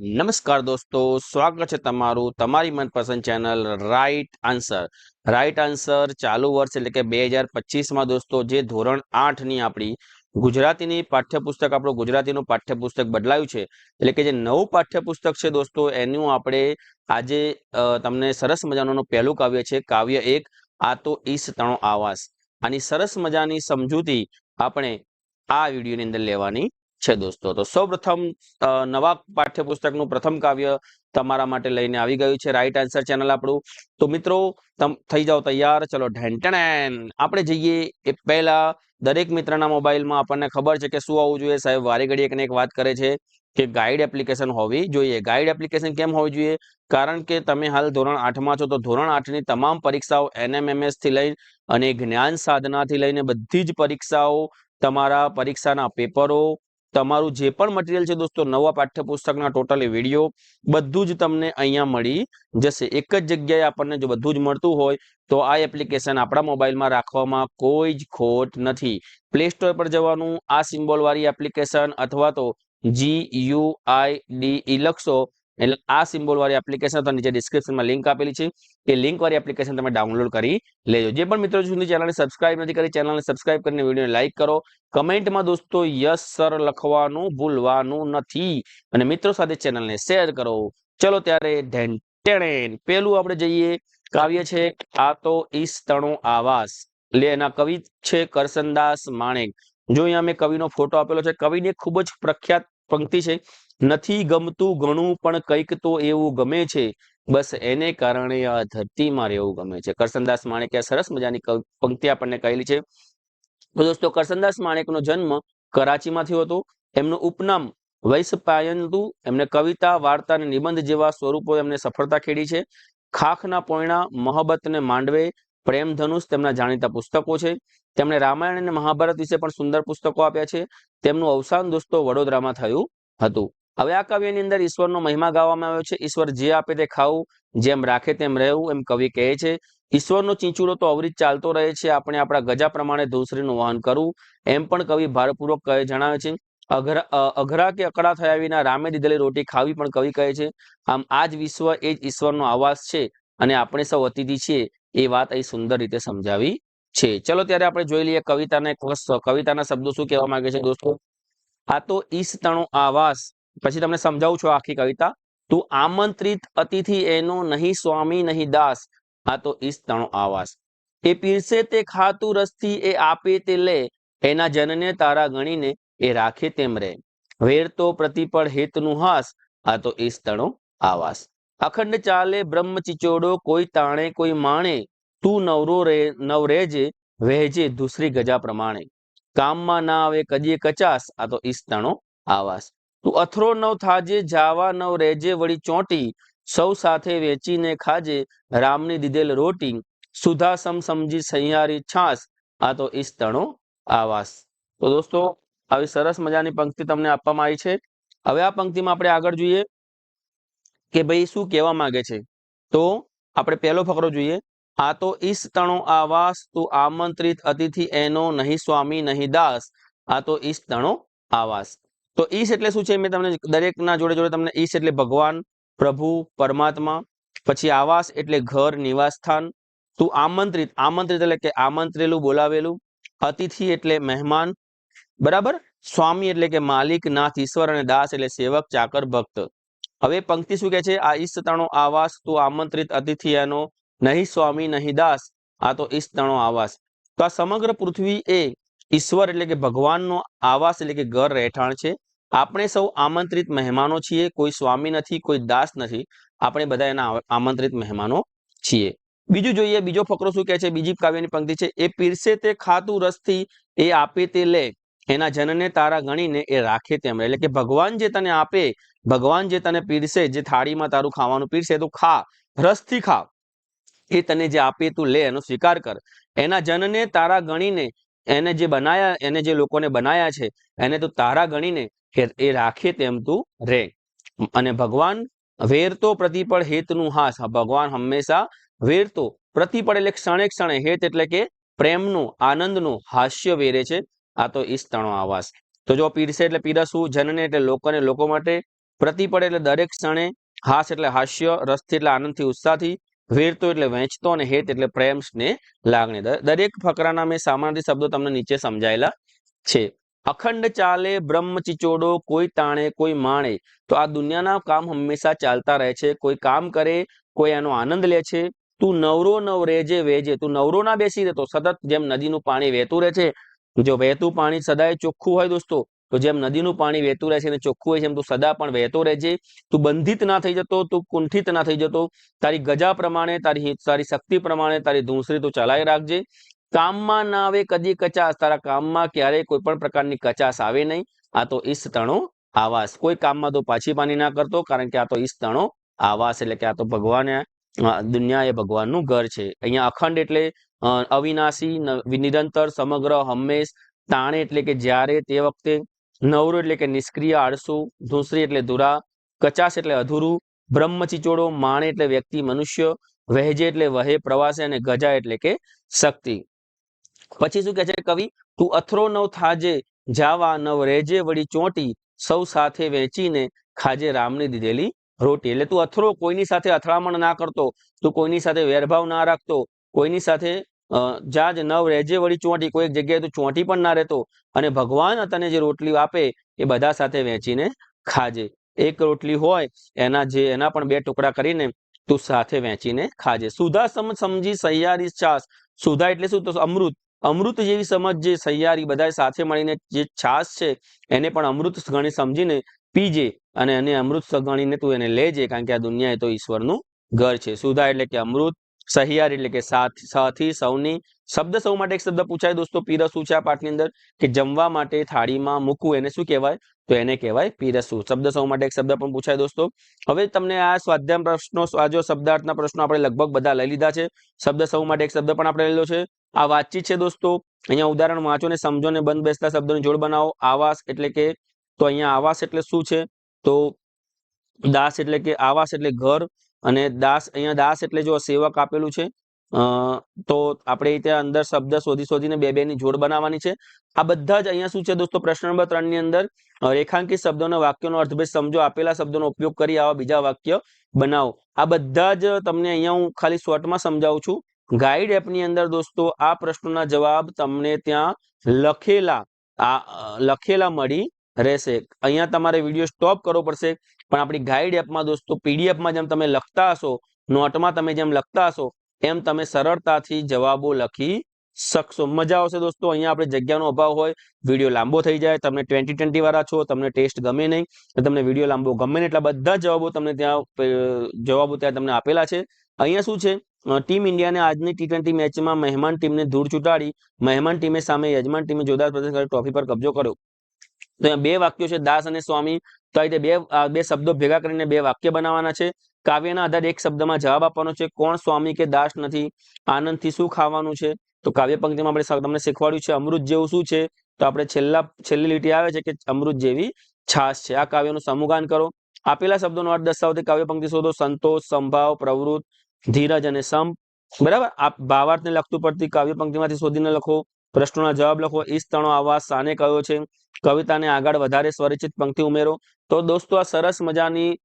નમસ્કાર દોસ્તો, સ્વાગત છે તમારું તમારી મનપસંદ channel right answer. Right answer ચાલુ વર્ષ એટલે કે બે હજાર પચીસમાં દોસ્તો, જે ધોરણ આઠની આપણી ગુજરાતીની પાઠ્યપુસ્તક, આપણું ગુજરાતીનું પાઠ્યપુસ્તક બદલાયું છે. એટલે કે જે નવું પાઠ્યપુસ્તક છે દોસ્તો, એનું આપણે આજે તમને સરસ મજાનું પહેલું કાવ્ય છે, કાવ્ય એક, આ તો ઈસ તણો આવાસ. આની સરસ મજાની સમજૂતી આપણે આ વિડીયોની અંદર લેવાની છે દોસ્તો. તો સૌપ્રથમ નવા પાઠ્યપુસ્તકનું પ્રથમ કાવ્ય તમારા માટે લઈને આવી ગયું છે રાઈટ આન્સર ચેનલ આપણું. તો મિત્રો થઈ જાઓ તૈયાર. ચલો ઢેન્ટણેન આપણે જઈએ એ પહેલા દરેક મિત્રના મોબાઈલમાં આપણને ખબર છે કે શું આવવું જોઈએ. સાહેબ, વારે ઘડી એકને એક વાત કરે છે કે ગાઈડ એપ્લિકેશન હોવી જોઈએ. ગાઈડ એપ્લિકેશન કેમ હોવી જોઈએ? કારણ કે તમે હાલ ધોરણ આઠમાં છો, તો ધોરણ આઠની તમામ પરીક્ષાઓ એનએમએમએસથી લઈ અને જ્ઞાન સાધનાથી લઈને બધી જ પરીક્ષાઓ તમારા પરીક્ષાના પેપરો તમારું જે પણ મટીરિયલ છે દોસ્તો, નવા પાઠ્યપુસ્તકના ટોટલ વીડિયો બધું જ તમને અહીંયા મળી જશે. એક જ જગ્યાએ આપણને જો બધું જ મળતું હોય, તો આ એપ્લિકેશન આપણા મોબાઈલમાં રાખવામાં કોઈ જ ખોટ નથી. પ્લે સ્ટોર પર જવાનું, આ સિમ્બોલવાળી એપ્લિકેશન અથવા તો જી યુ આઈ ડી લખશો એટલે આ સિમ્બોલ વાળી એપ્લિકેશન તો નીચે ડિસ્ક્રિપ્શનમાં લિંક આપેલી છે, એ લિંક વાળી એપ્લિકેશન તમે ડાઉનલોડ કરી લેજો. જે પણ મિત્રો સુધી ચેનલને સબસ્ક્રાઇબ નથી કરી ચેનલને સબસ્ક્રાઇબ કરીને વિડીયોને લાઇક કરો. કમેન્ટમાં દોસ્તો યસ સર લખવાનું ભૂલવાનું નથી. અને મિત્રો સાથે ચેનલને શેર કરો. ચલો ત્યારે ઢેંટેણ પેલું આપણે જઈએ. કાવ્ય છે, આ તો ઈસ તણો આવાસ. એટલે એના કવિ છે કરસનદાસ માણેક. જો અહીંયા મેં કવિનો ફોટો આપેલો છે, કવિની ખૂબ જ પ્રખ્યાત પંક્તિ છે. નથી ગમતું ઘણું પણ કંઈક તો એવું ગમે છે. બસ એને કારણે આ ધરતીમાં રહેવું ગમે છે. કરસનદાસ માણેકે સરસ મજાની પંક્તિ આપણને કહેલી છે. તો દોસ્તો, કરસનદાસ માણેકનો જન્મ કરાચીમાં થયો હતો. એમનું ઉપનામ વૈશપાયન હતું એમને કવિતા, વાર્તા અને નિબંધ જેવા સ્વરૂપો એમને સફળતા ખેડી છે. ખાખના પોયણા મોહબ્બત ને માંડવે પ્રેમ ધનુષ તેમના જાણીતા પુસ્તકો છે. તેમણે રામાયણ અને મહાભારત વિશે પણ સુંદર પુસ્તકો આપ્યા છે. તેમનું અવસાન દોસ્તો વડોદરામાં થયું હતું. હવે આ કાવ્યની અંદર ઈશ્વરનો મહિમા ગાવામાં આવ્યો છે. ઈશ્વર જે આપે તે ખાવું, જેમ રાખે તેમ રહેવું, એમ કવિ કહે છે. ઈશ્વરનો ચીંચુડો તો અવરિત ચાલતો રહે છે. આપણે આપણા ગજા પ્રમાણે ધૂસરીનું વહન કરવું, એમ પણ કવિ ભારપૂર્વક કહે, જણાવે છે. અઘરા કે અકડા થયા વિના રામે દીધેલી રોટી ખાવી પણ કવિ કહે છે. આમ આ જ વિશ્વ એ જ ઈશ્વરનો આવાસ છે અને આપણે સૌ અતિથિ છીએ. એ વાત અહીં સુંદર રીતે સમજાવી છે. ચલો ત્યારે આપણે જોઈ લઈએ કવિતાને કવિતાના શબ્દો શું કહેવા માંગે છે દોસ્તો? આ તો ઈશ તણો આવાસ. પછી તમને સમજાવું છું આખી કવિતા. તું આમંત્રિત અતિથિ એનો નહીં, સ્વામી નહીં, દાસ. આ તો ઈસ્તણો આવાસ. એ પીરસે તે ખાતું રસથી એ આપે તે લે. એના જનને તારા ગણીને એ રાખે તેમ રે. વેર તો પ્રતિપળ હેતનું હાસ. આ તો ઈસ્તણો આવાસ. અખંડ ચાલે બ્રહ્મ ચિચોડો, કોઈ તાણે, કોઈ માણે. તું નવરો રે નવરેજે વહેજે દૂસરી ગજા પ્રમાણે. કામમાં ના આવે કદીએ કચાસ. આ તો ઈસ્તણો આવાસ. તું અથરો નવ થાજે, જાવા નવ રેજે, વળી ચોંટી, સૌ સાથે વેચીને ખાજે, રામની દીધેલ રોટી સુધા સમ સમજી સહિયારી છાસ આ તો ઈસ્તણો આવાસ. તો દોસ્તો, આવી સરસ મજાની પંક્તિ તમને આપવામાં આવી છે. હવે આ પંક્તિમાં આપણે આગળ જોઈએ કે ભાઈ શું કહેવા માંગે છે. તો આપણે પહેલો ફકરો જોઈએ. આ તો ઈસ્તણો આવાસ, તું આમંત્રિત અતિથિ એનો નહીં સ્વામી, નહીં દાસ. આ તો ઈસ્તણો આવાસ. તો ઈશ એટલે શું છે? મેં તમને દરેકના જોડે જોડે તમને ઈશ એટલે ભગવાન, પ્રભુ, પરમાત્મા, પછી આવાસ એટલે ઘર નિવાસ તું આમંત્રિત આમંત્રિત એટલે કે આમંત્રેલું, બોલાવેલું. અતિથિ એટલે મહેમાન. બરાબર? સ્વામી એટલે કે માલિક, નાથ, ઈશ્વર અને દાસ એટલે સેવક, ચાકર, ભક્ત. હવે પંક્તિ શું કે છે? આ ઈષ્ટતાણો આવાસ, તું આમંત્રિત અતિથિ એનો, નહીં સ્વામી, નહીં દાસ. આ તો ઈષ્ટતાણો આવાસ. તો આ સમગ્ર પૃથ્વી એ ઈશ્વર એટલે કે ભગવાનનો આવાસ એટલે કે ઘર રહેઠાણ છે. આપણે સૌ આમંત્રિત મહેમાનો છીએ, કોઈ સ્વામી નથી, કોઈ દાસ નથી. આપણે બધા એના આમંત્રિત મહેમાનો છીએ. બીજું જોઈએ, બીજો ફકરો શું કહે છે? બીજી કાવ્યની પંક્તિ છે, એ પીરસે તે ખાતું રસથી, એ આપે તે લે. એના જનને તારા ગણીને એ રાખે તેમ એટલે કે ભગવાન જે તને આપે, ભગવાન જે તને પીરસે, જે થાળીમાં તારું ખાવાનું પીરસે, તું ખા, રસથી ખા. એ તને જે આપે તું લે, એનો સ્વીકાર કર. એના જનને તારા ગણીને એને જે બનાયા, એને જે લોકોને બનાયા છે, એને તું તારા ગણીને એ રાખે તેમ તું રે. અને ભગવાન વેરતો પ્રતિપળ હેતનું હાસ. ભગવાન હંમેશા વેરતો પ્રતિપળ એટલે ક્ષણે ક્ષણે હેત એટલે કે પ્રેમનું, આનંદનું હાસ્ય વેરે છે. આ તો ઈસ્તણો આવાસ. તો જો પીરસે એટલે પીરસવું, જનને એટલે લોકોને લોકો માટે પ્રતિપળ એટલે દરેક ક્ષણે હાસ એટલે હાસ્ય, રસથી એટલે આનંદથી, ઉત્સાહથી વેરતો એટલે વહેંચતો અને હેત એટલે પ્રેમ સ્નેહ લાગણી દરેક ફકરાના મેં સામાન્ય શબ્દો તમને નીચે સમજાયેલા છે. અખંડ ચાલે, બ્રહ્મ ચિચોડો, કોઈ તાણે, કોઈ માણે. તો આ દુનિયાના કામ હંમેશા ચાલતા રહે છે. કોઈ કામ કરે, કોઈ એનો આનંદ લે છે. તું નવરો નવ રેજે વેજે, તું નવરો ના બેસી રહેતો. સતત જેમ નદીનું પાણી વહેતું રહે છે. જો વહેતું પાણી સદાય ચોખ્ખું હોય દોસ્તો તો જેમ નદીનું પાણી વહેતું રહે છે અને ચોખ્ખું હોય છે, એમ તું સદા પણ વહેતો રહેજે. તું બંધિત ના થઈ જતો, તું કુંઠિત ના થઈ જતો. તારી ગજા પ્રમાણે, તારી તારી શક્તિ પ્રમાણે, તારી ધૂંસરી તું ચલાવી રાખજે. કામમાં ના આવે કદી કચાશ. તારા કામમાં ક્યારેય કોઈ પણ પ્રકારની કચાશ આવે નહીં. આ તો ઈસ્તણો આવાસ. કોઈ કામમાં તો પાછી પાની ના કરતો, કારણ કે આ તો ઈસ્તણો આવાસ એટલે કે આ તો ભગવાને દુનિયા એ ભગવાનનું ઘર છે. અહીંયા અખંડ એટલે અવિનાશી નિરંતર, સમગ્ર, હંમેશ, તાણે એટલે કે જ્યારે તે વખતે નવરો એટલે કે નિષ્ક્રિય, આળસુ, ધૂસરી એટલે ધુરા, કચાશ એટલે અધૂરું બ્રહ્મચિચોડો માણે એટલે વ્યક્તિ, મનુષ્ય, વહેજે એટલે વહે, પ્રવાસે અને ગજા એટલે કે શક્તિ. પછી શું કહે છે કવિ? તું અથરો નવ થાજે, જાવા નવ રેજે, વળી ચોંટી, સૌ સાથે વેચીને ખાજે રામની દીધેલી રોટી. એટલે તું અથરો, કોઈની સાથે અથડામણ ના કરતો, તું કોઈની સાથે વેરભાવ ના રાખતો, કોઈની સાથે જાજ નવ રહેજે વળી ચોંટી કોઈ એક જગ્યાએ તો ચોંટી પણ ના રહેતો. અને ભગવાન તને જે રોટલી આપે એ બધા સાથે વેચીને ખાજે. એક રોટલી હોય, એના જે, એના પણ બે ટુકડા કરીને તું સાથે વેચીને ખાજે. સુધા સમજ સમજી સૈયારી છાસ. સુધા એટલે શું? તો અમૃત. અમૃત જેવી સમજ જે સૈયારી બધા સાથે મળીને જે છાસ છે, એને પણ અમૃત ગણી સમજીને પીજે અને એને અમૃત ગણીને તું એને લેજે, કારણ કે આ દુનિયા એ તો ઈશ્વરનું ઘર છે. સુધા એટલે કે અમૃત સહિયાર એટલે કે સાથ સૌની, શબ્દ સૌ માટે એક શબ્દ પૂછાય. દોસ્તો, પીરસું છે આ પાઠની અંદર કે જમવા માટે થાળીમાં મૂકવું એને શું કહેવાય? તો એને કહેવાય પીરસવું શબ્દ સૌ માટે એક શબ્દ પણ પૂછાય દોસ્તો. હવે તમને આ સ્વાધ્યાય પ્રશ્નો, આ જો શબ્દાર્થના પ્રશ્નો આપણે લગભગ બધા લઈ લીધા છે. શબ્દ સૌ માટે એક શબ્દ પણ આપણે લીધો છે. આ વાતચીત છે દોસ્તો. અહીંયા ઉદાહરણ વાંચો ને સમજો ને બંધ બેસતા શબ્દોની જોડ બનાવો. આવાસ એટલે કે, તો અહીંયા આવાસ એટલે શું છે? તો દાસ એટલે કે આવાસ એટલે ઘર. અને દાસ, અહીંયા દાસ એટલે જો સેવક આપેલું છે તો આપણે ત્યાં અંદર શબ્દ શોધી શોધીને બે બે ની જોડ બનાવવાની છે. આ બધા જ અહીંયા શું છે દોસ્તો? પ્રશ્ન નંબર ત્રણની અંદર રેખાંકિત શબ્દોના વાક્યોનો અર્થભેદ સમજો, આપેલા શબ્દોનો ઉપયોગ કરી આવા બીજા વાક્ય બનાવો. આ બધા જ તમને અહીંયા હું ખાલી શોર્ટમાં સમજાવું છું. ગાઈડ એપની અંદર દોસ્તો, આ પ્રશ્નોના જવાબ તમને ત્યાં લખેલા, આ લખેલા મળી રહેશે. અહીંયા તમારે વીડિયો સ્ટોપ કરવો પડશે. પણ આપણી ગાઈડ એપમાં દોસ્તો પીડીએફમાં જેમ તમે લખતા હશો નોટમાં તમે જેમ લખતા હશો, એમ તમે સરળતાથી જવાબો લખી શકશો. મજા આવશે દોસ્તો, અહીંયા આપણે જગ્યાનો અભાવ હોય વીડિયો લાંબો થઈ જાય, તમને ટ્વેન્ટી ટ્વેન્ટી વાળા છો, તમને ટેસ્ટ ગમે નહીં, તો તમને વીડિયો લાંબો ગમે નહીં, એટલા બધા જવાબો તમને ત્યાં જવાબો ત્યાં તમને આપેલા છે. અહીંયા શું છે? ટીમ ઇન્ડિયાને આજની ટી ટ્વેન્ટી મેચમાં મહેમાન ટીમને ધૂળ ચૂંટાડી, મહેમાન ટીમે સામે યજમાન ટીમે જોરદાર પ્રદર્શન કરી ટ્રોફી પર કબજો કર્યો. તો અહીંયા બે વાક્યો છે, દાસ અને સ્વામી તો આ રીતે બે બે શબ્દો ભેગા કરીને બે વાક્ય બનાવવાના છે. કાવ્યના આધારે એક શબ્દમાં જવાબ આપવાનો છે, કોણ સ્વામી કે દાસ નથી, આનંદથી શું ખાવાનું છે? તો કાવ્ય પંક્તિમાં આપણે તમને શીખવાડ્યું છે, અમૃત જેવું શું છે? તો આપણે છેલ્લા, છેલ્લી લીટી આવે છે કે અમૃત જેવી છાશ છે. આ કાવ્યનું સમૂહગાન કરો. આપેલા શબ્દોનો અર્થ દર્શાવતી કાવ્ય પંક્તિ શોધો. સંતોષ, સંભાવ, પ્રવૃત્ત, ધીરજ અને સંપ. બરાબર? આ ભાવાર્થને લગતું પડતી કાવ્ય પંક્તિમાંથી શોધીને લખો. પ્રશ્નોના જવાબ લખો. ઈસ્તણો આવાસ શાને કયો છે? કવિતાને આગળ વધારે સ્વરચિત પંક્તિ ઉમેરો. તો દોસ્તો, આ સરસ મજાની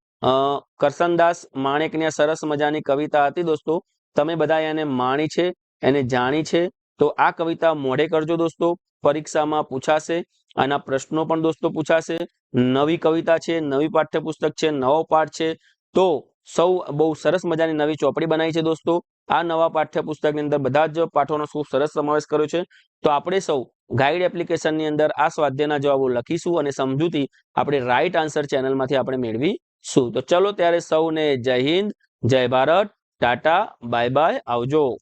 કરસનદાસ માણેકની સરસ મજાની કવિતા હતી દોસ્તો. તમે બધા એને માણી છે, એને જાણી છે. તો આ કવિતા મોઢે કરજો દોસ્તો. પરીક્ષામાં પૂછાશે, આના પ્રશ્નો પણ દોસ્તો પૂછાશે. નવી કવિતા છે, નવી પાઠ્યપુસ્તક છે, નવો પાઠ છે. તો સૌ બહુ સરસ મજાની નવી ચોપડી બનાવી છે દોસ્તો. આ નવા પાઠ્યપુસ્તકની અંદર બધા જ પાઠોનો ખૂબ સરસ સમાવેશ કર્યો છે. તો આપણે સૌ ગાઈડ એપ્લિકેશનની અંદર આ સ્વાધ્યાયના જવાબો લખીશું અને સમજૂતી આપણે રાઈટ આન્સર ચેનલમાંથી આપણે મેળવીશું. તો ચલો ત્યારે સૌને જય હિન્દ, જય ભારત, ટાટા, બાય બાય, આવજો.